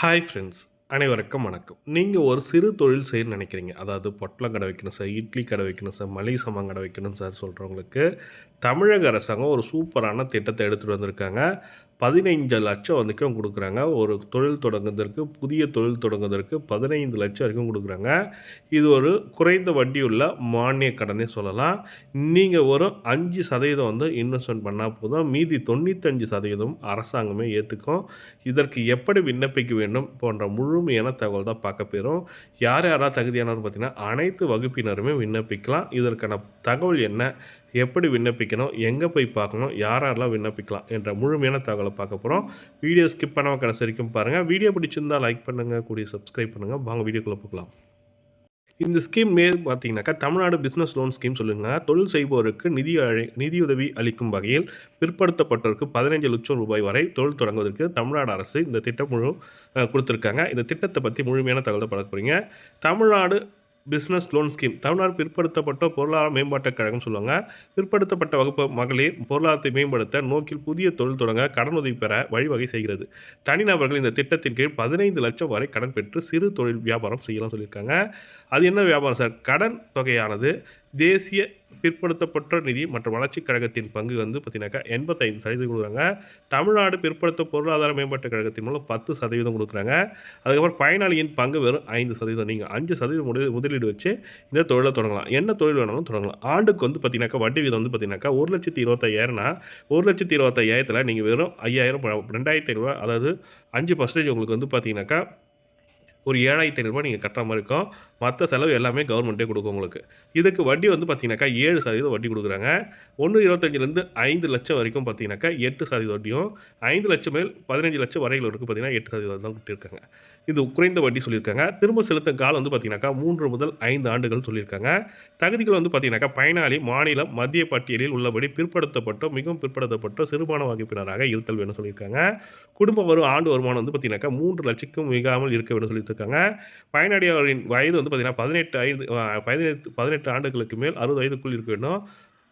Hi friends அனைவருக்கும் வணக்கம். நீங்கள் ஒரு சிறு தொழில் செய்ய நினைக்கிறீங்க. அதாவது பொட்டலம் கடை வைக்கணும் சார் இட்லி கடை வைக்கணும் சார் மளிகை சாமான் கடை வைக்கணும் சார் சொல்கிறவங்களுக்கு தமிழக அரசாங்கம் ஒரு சூப்பரான திட்டத்தை எடுத்துகிட்டு வந்திருக்காங்க. பதினைஞ்சு லட்சம் வரைக்கும் கொடுக்குறாங்க. ஒரு தொழில் தொடங்குவதற்கு புதிய தொழில் தொடங்குவதற்கு பதினைந்து லட்சம் வரைக்கும் கொடுக்குறாங்க. இது ஒரு குறைந்த வட்டியுள்ள மானிய கடனே சொல்லலாம். நீங்கள் ஒரு அஞ்சு சதவீதம் வந்து இன்வெஸ்ட்மெண்ட் பண்ணால் போதும். மீதி தொண்ணூத்தஞ்சு சதவீதம் அரசாங்கமே ஏற்றுக்கும் இதற்கு எப்படி விண்ணப்பிக்க வேண்டும் போன்ற முழுமையான தகவல் தான் பார்க்க போயிடும் யார் யாராவது தகுதியானவர் பார்த்தீங்கன்னா அனைத்து வகுப்பினருமே விண்ணப்பிக்கலாம். இதற்கான தகவல் என்ன? எப்படி விண்ணப்பிக்கணும் எங்கே போய் பார்க்கணும் யார் யாரெல்லாம் விண்ணப்பிக்கலாம் என்ற முழுமையான தகவலை பார்க்க போகிறோம் வீடியோ ஸ்கிப் பண்ணாமல் கடைசி வரைக்கும் பாருங்கள் வீடியோ பிடிச்சிருந்தால் லைக் பண்ணுங்கள் கூடிய சப்ஸ்கிரைப் பண்ணுங்கள் வாங்க வீடியோக்குள்ளே போகலாம். இந்த ஸ்கீம் மேல் பார்த்தீங்கன்னாக்கா தமிழ்நாடு பிஸ்னஸ் லோன் ஸ்கீம் சொல்லுங்கன்னா தொழில் செய்பவருக்கு நிதி அழி நிதியுதவி அளிக்கும் வகையில் பிற்படுத்தப்பட்டோருக்கு பதினைஞ்சு லட்சம் ரூபாய் வரை தொழில் தொடங்குவதற்கு தமிழ்நாடு அரசு இந்த திட்டம் முழு கொடுத்துருக்காங்க. இந்த திட்டத்தை பற்றி முழுமையான தகவலை பார்க்க போகிறீங்க Tamil Nadu business loan scheme. Tamil Nadu பிற்படுத்தப்பட்ட பொருளாதார மேம்பாட்டுக் கழகம் சொல்லுவாங்க. பிற்படுத்தப்பட்ட வகுப்பு மகளிர் பொருளாதாரத்தை மேம்படுத்த நோக்கில் புதிய தொழில் தொடங்க கடன் உதவி பெற வழிவகை செய்கிறது. தனிநபர்கள் இந்த திட்டத்தின் கீழ் பதினைந்து லட்சம் வரை கடன் பெற்று சிறு தொழில் வியாபாரம் செய்யலாம் சொல்லியிருக்காங்க. அது என்ன வியாபாரம் சார்? கடன் தொகையானது தேசிய பிற்படுத்தப்பட்ட நிதி மற்றும் வளர்ச்சிக் கழகத்தின் பங்கு வந்து பார்த்தீங்கன்னாக்கா எண்பத்தைந்து சதவீதம் கொடுக்குறாங்க. தமிழ்நாடு பிற்படுத்த பொருளாதார மேம்பாட்டுக் கழகத்தின் மூலம் பத்து சதவீதம் கொடுக்குறாங்க. அதுக்கப்புறம் பயனாளியின் பங்கு வெறும் ஐந்து சதவீதம். நீங்கள் அஞ்சு சதவீதம் முதலீடு முதலீடு வச்சு இந்த தொழிலை தொடங்கலாம். என்ன தொழில் வேணாலும் தொடங்கலாம். ஆண்டுக்கு வந்து பார்த்தீங்கன்னாக்கா வட்டி வீதம் வந்து பார்த்தீங்கன்னாக்கா ஒரு லட்சத்தி இருபத்தையாயிரம்னா ஒரு லட்சத்தி இருபத்தையாயிரத்தில் நீங்கள் வெறும் ஐயாயிரம் ரெண்டாயிரத்தி ஐநூறுரூவா அதாவது அஞ்சு பர்சன்டேஜ் உங்களுக்கு வந்து பார்த்தீங்கன்னாக்கா ஒரு ஏழாயிரத்தி ஐநூறுரூவா நீங்கள் கட்டுற மாதிரி இருக்கும். மற்ற செலவு எல்லாமே கவர்மெண்ட்டே கொடுக்கும் உங்களுக்கு. இதுக்கு வட்டி வந்து பார்த்தீங்கன்னாக்கா ஏழு சதவீதம் வட்டி கொடுக்குறாங்க. ஒன்று இருபத்தஞ்சிலேருந்து ஐந்து லட்சம் வரைக்கும் பார்த்தீங்கன்னாக்கா எட்டு சதவீத வட்டியும் ஐந்து லட்சம் மேல் பதினஞ்சு லட்சம் வரையில் வரைக்கும் பார்த்தீங்கன்னா எட்டு சதவீதம் தான் கொடுத்துருக்காங்க. இது குறைந்த வட்டி சொல்லியிருக்காங்க. திரும்ப செலுத்தும் காலம் வந்து பார்த்தீங்கன்னாக்கா மூன்று முதல் ஐந்து ஆண்டுகள் சொல்லியிருக்காங்க. தகுதிகள் வந்து பார்த்தீங்கன்னாக்கா பயனாளி மாநிலம் மத்திய பட்டியலில் உள்ளபடி பிற்படுத்தப்பட்டோ மிகவும் பிற்படுத்தப்பட்டோ சிறுபான வகுப்பினராக இருத்தல் வேணும் சொல்லியிருக்காங்க. குடும்ப வரும் ஆண்டு வருமானம் வந்து பார்த்தீங்கன்னாக்கா மூன்று லட்சக்கும் மிகாமல் இருக்க வேண்டும் சொல்லியிருக்காங்க. பயனாளியாளரின் வயது வந்து பார்த்தீங்கன்னா பதினெட்டு ஐந்து பதினெட்டு பதினெட்டு ஆண்டுகளுக்கு மேல் அறுபது வயதுக்குள் இருக்க வேண்டும்.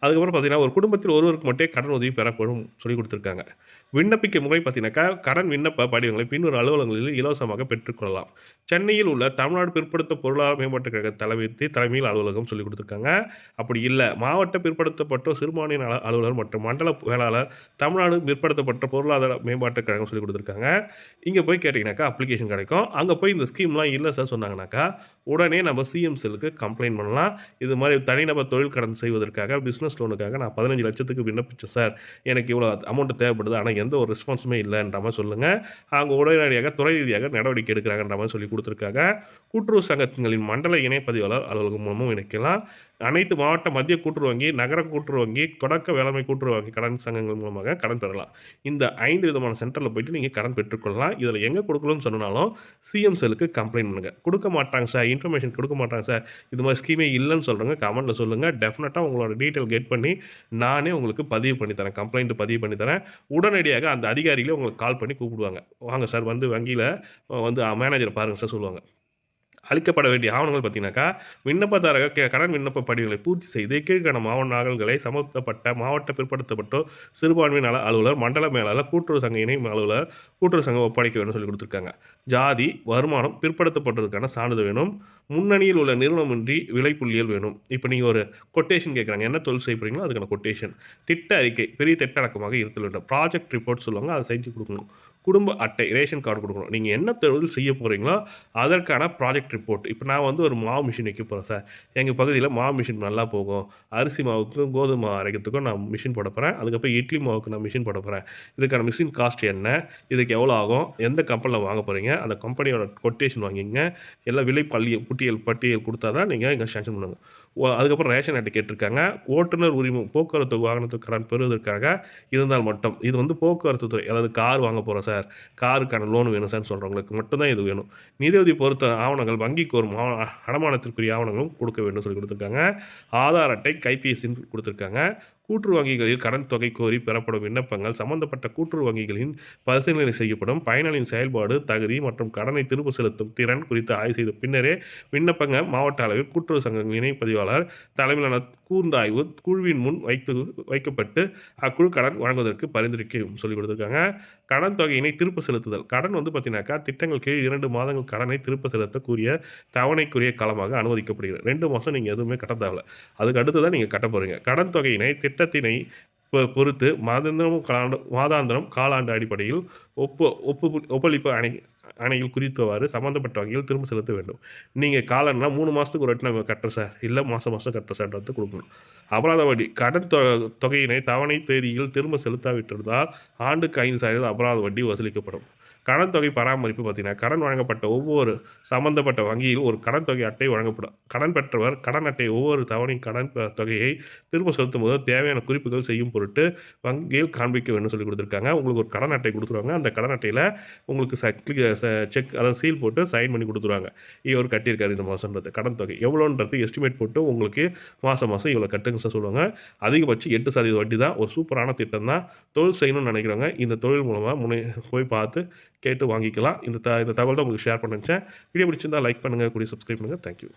அதுக்கப்புறம் பார்த்தீங்கன்னா ஒரு குடும்பத்தில் ஒருவருக்கு மட்டும் கடன் உதவி பெறப்படும் சொல்லி கொடுத்துருக்காங்க. விண்ணப்பிக்க முறை பார்த்தீங்கன்னாக்கா கடன் விண்ணப்ப படிவங்களை பின்வரும் அலுவலகங்களில் இலவசமாக பெற்றுக்கொள்ளலாம் சென்னையில் உள்ள தமிழ்நாடு பிற்படுத்த பொருளாதார மேம்பாட்டுக் கழக தலைமைத்து தலைமையில் அலுவலகம் சொல்லிக் கொடுத்துருக்காங்க. அப்படி இல்லை மாவட்ட பிற்படுத்தப்பட்ட சிறுபான்மையின் அல அலுவலர் மற்றும் மண்டல வேளாளர் தமிழ்நாடு பிற்படுத்தப்பட்ட பொருளாதார மேம்பாட்டுக் கழகம் சொல்லிக் கொடுத்துருக்காங்க. இங்கே போய் கேட்டிங்கனாக்கா அப்ளிகேஷன் கிடைக்கும். அங்கே போய் இந்த ஸ்கீம்லாம் இல்லை சார் சொன்னாங்கனாக்கா உடனே நம்ம சிஎம் செல்லுக்கு கம்ப்ளைண்ட் பண்ணலாம். இது மாதிரி தனிநபர் தொழில் கடன் செய்வதற்காக பிஸ்னஸ் லோனுக்காக நான் பதினஞ்சு லட்சத்துக்கு விண்ணப்பிச்சேன் சார் எனக்கு இவ்வளோ அமௌண்ட் தேவைப்படுது ஆனால் எந்த ஒரு ரெஸ்பான்ஸுமே இல்லைன்ற மாதிரி சொல்லுங்கள் அவங்க உடனடியாக துறை ரீதியாக நடவடிக்கை எடுக்கிறாங்கன்ற மாதிரி சொல்லி கொடுத்துருக்காங்க. கூட்டுறவு சங்கங்களின் மண்டல இணைப்பதிவாளர் அலுவலகம் மூலமும் இணைக்கலாம். அனைத்து மாவட்ட மத்திய கூட்டுறவு வங்கி நகர கூட்டுறவு வங்கி தொடக்க வேளாண்மை கூட்டுறவு வங்கி கடன் சங்கங்கள் மூலமாக கடன் பெறலாம். இந்த ஐந்து விதமான சென்டரில் போயிட்டு நீங்கள் கடன் பெற்றுக்கொள்ளலாம். இதில் எங்கே கொடுக்கணும்னு சொன்னாலும் சிஎம் செல்லுக்கு கம்ப்ளைண்ட் பண்ணுங்கள் கொடுக்க மாட்டாங்க சார் இன்ஃபர்மேஷன் கொடுக்க மாட்டாங்க சார் இது மாதிரி ஸ்கீமே இல்லைன்னு சொல்கிறேங்க கமெண்ட்டில் சொல்லுங்கள் டெஃபினட்டாக உங்களோட டீட்டெயில் கெட் பண்ணி நானே உங்களுக்கு பதிவு பண்ணித்தரேன் கம்ப்ளைண்ட் பதிவு பண்ணித்தரேன் உடனடியாக அந்த அதிகாரிகளே உங்களுக்கு கால் பண்ணி கூப்பிடுவாங்க. வாங்க சார் வந்து வங்கியில் வந்து மேனேஜரை பாருங்கள் சார் சொல்லுவாங்க. அளிக்கப்பட வேண்டிய ஆவணங்கள் பார்த்தீங்கன்னாக்கா விண்ணப்பதாரக கடன் விண்ணப்ப படிவுகளை பூர்த்தி செய்து கீழ்கண மாவட்ட நகல்களை சமர்த்தப்பட்ட மாவட்ட பிற்படுத்தப்பட்டோ சிறுபான்மை நல அலுவலர் மண்டல மேலாளர் கூட்டுறவு சங்க இணை அலுவலர் கூட்டுறவு சங்கம் ஒப்படைக்க வேண்டும் சொல்லி கொடுத்துருக்காங்க. ஜாதி வருமானம் பிற்படுத்தப்பட்டதுக்கான சான்றிதழ் வேணும். முன்னணியில் உள்ள நிறுவனமின்றி விலைப்புள்ளியல் வேணும். இப்போ நீங்கள் ஒரு கொட்டேஷன் கேட்குறாங்க என்ன தொழில் செய்யப்படுறீங்களோ அதுக்கான கொட்டேஷன் திட்ட அறிக்கை பெரிய திட்டடக்கமாக இருக்க வேண்டும். ப்ராஜெக்ட் ரிப்போர்ட் சொல்லுவாங்க அதை செஞ்சு கொடுக்கணும். குடும்ப அட்டை ரேஷன் கார்டு கொடுக்கணும். நீங்கள் என்ன தொழில் செய்ய போகிறீங்களோ அதற்கான ப்ராஜெக்ட் ரிப்போர்ட். இப்போ நான் வந்து ஒரு மாவு மிஷின் வைக்க போகிறேன் சார். எங்கள் பகுதியில் மாவு மிஷின் நல்லா போகும். அரிசி மாவுக்கும் கோதுமை மாவு அரைக்கிறதுக்கும் நான் மிஷின் போட போகிறேன் அதுக்கப்புறம் இட்லி மாவுக்கு நான் மிஷின் போட போகிறேன் இதுக்கான மிஷின் காஸ்ட் என்ன? இதுக்கு எவ்வளோ ஆகும்? எந்த கம்பெனியில் வாங்க போகிறீங்க அந்த கம்பெனியோட கொட்டேஷன் வாங்கிங்க எல்லாம் விலை பள்ளி புட்டியல் பட்டியல் கொடுத்தா தான் நீங்கள் இங்கே சேங்ஷன் பண்ணுங்கள் அதுக்கப்புறம் ரேஷன் அட்டை கேட்டிருக்காங்க. ஓட்டுநர் உரிமம் போக்குவரத்து வாகனத்துக்கு கடன் பெறுவதற்காக இருந்தால் மட்டும். இது வந்து போக்குவரத்து துறை அதாவது கார் வாங்க போகிறோம் சார். காருக்கான லோன் வேணும் சார் சொல்கிறவங்களுக்கு மட்டும்தான் இது வேணும். நிதியுதவி பொறுத்த ஆவணங்கள் வங்கிக்கு ஒரு அடமானத்திற்குரிய ஆவணங்களும் கொடுக்க வேண்டும் சொல்லி கொடுத்துருக்காங்க. ஆதார் அட்டை கைபேசின்னு கொடுத்துருக்காங்க. கூற்று வங்கிகளில் கடன் தொகை கோரி பெறப்படும் விண்ணப்பங்கள் சம்பந்தப்பட்ட கூற்று வங்கிகளின் பரிசீலனை செய்யப்படும் பயனாளியின் செயல்பாடு தகுதி மற்றும் கடனை திரும்ப செலுத்தும் திறன் குறித்து ஆய்வு செய்த பின்னரே விண்ணப்பங்க மாவட்ட அளவில் கூட்டுறவு சங்கங்கள் இணைப்பதிவாளர் தலைமையிலான கூர்ந்தாய்வு குழுவின் முன் வைத்து வைக்கப்பட்டு அக்குழு கடன் வழங்குவதற்கு பரிந்துரைக்கும் சொல்லிக் கொடுத்துருக்காங்க. கடன் தொகையினை திருப்ப செலுத்துதல். கடன் வந்து பார்த்தீங்கன்னாக்கா திட்டங்கள் கீழ் இரண்டு மாதங்கள் கடனை திருப்ப செலுத்தக்கூடிய தவணைக்குரிய காலமாக அனுமதிக்கப்படுகிறது. ரெண்டு மாதம் நீங்கள் எதுவுமே கட்ட அதுக்கு அடுத்து தான் நீங்கள் கட்ட போகிறீங்க கடன் தொகையினை திட்டத்தினை பொ- பொறுத்து மாதாந்திரம் காலாண்டு மாதாந்திரம் காலாண்டு அடிப்படையில் ஒப்பு ஒப்பு ஒப்பளிப்பு அணை அணையில் குறித்தவாறு சம்மந்தப்பட்ட வங்கியில் திரும்ப செலுத்த வேண்டும். நீங்கள் காலன்னா மூணு மாதத்துக்கு ஒரு வாட்டி நாங்கள் கட்டுறோம் சார். இல்லை மாதம் மாதம் கட்டுறோம் சார்ன்றது கொடுக்கணும். அபராத வட்டி கடன் தொ தொகையினை தவணை தேதியில் திரும்ப செலுத்தாவிட்டிருந்தால் ஆண்டுக்கு ஐந்து சதவீதம் அபராத வட்டி வசூலிக்கப்படும். கடன் தொகை பராமரிப்பு பார்த்தீங்கன்னா கடன் வழங்கப்பட்ட ஒவ்வொரு சம்பந்தப்பட்ட வங்கியில் ஒரு கடன் தொகை அட்டை வழங்கப்படும். கடன் பெற்றவர் கடன் அட்டை ஒவ்வொரு தவணையும் கடன் தொகையை திரும்ப செலுத்தும் போது தேவையான குறிப்புகள் செய்யும் பொருட்டு வங்கியில் காண்பிக்க வேண்டும் சொல்லி கொடுத்துருக்காங்க. உங்களுக்கு ஒரு கடன் அட்டை கொடுத்துருவாங்க. அந்த கடன் அட்டையில் உங்களுக்கு செக் அதாவது சீல் போட்டு சைன் பண்ணி கொடுத்துருவாங்க. இவர் கட்டியிருக்காரு இந்த மாதன்றது கடன் தொகை எவ்வளோன்றது எஸ்டிமேட் போட்டு உங்களுக்கு மாதம் மாதம் இவ்வளோ கட்டுங்க சார் சொல்லுவாங்க. அதிகபட்சம் எட்டு சதவீத வட்டி தான் ஒரு சூப்பரான திட்டம் தான் தொழில் செய்யணும்னு நினைக்கிறவங்க இந்த தொழில் மூலமாக முனை போய் பார்த்து கேட்டு வாங்கிக்கலாம். இந்த த இந்த தகவல் தான் உங்களுக்கு ஷேர் பண்ணுச்சேன் வீடியோ பிடிச்சிருந்தால் லைக் பண்ணுங்கள் கூடிய சப்ஸ்கிரைப் பண்ணுங்கள் தேங்க்யூ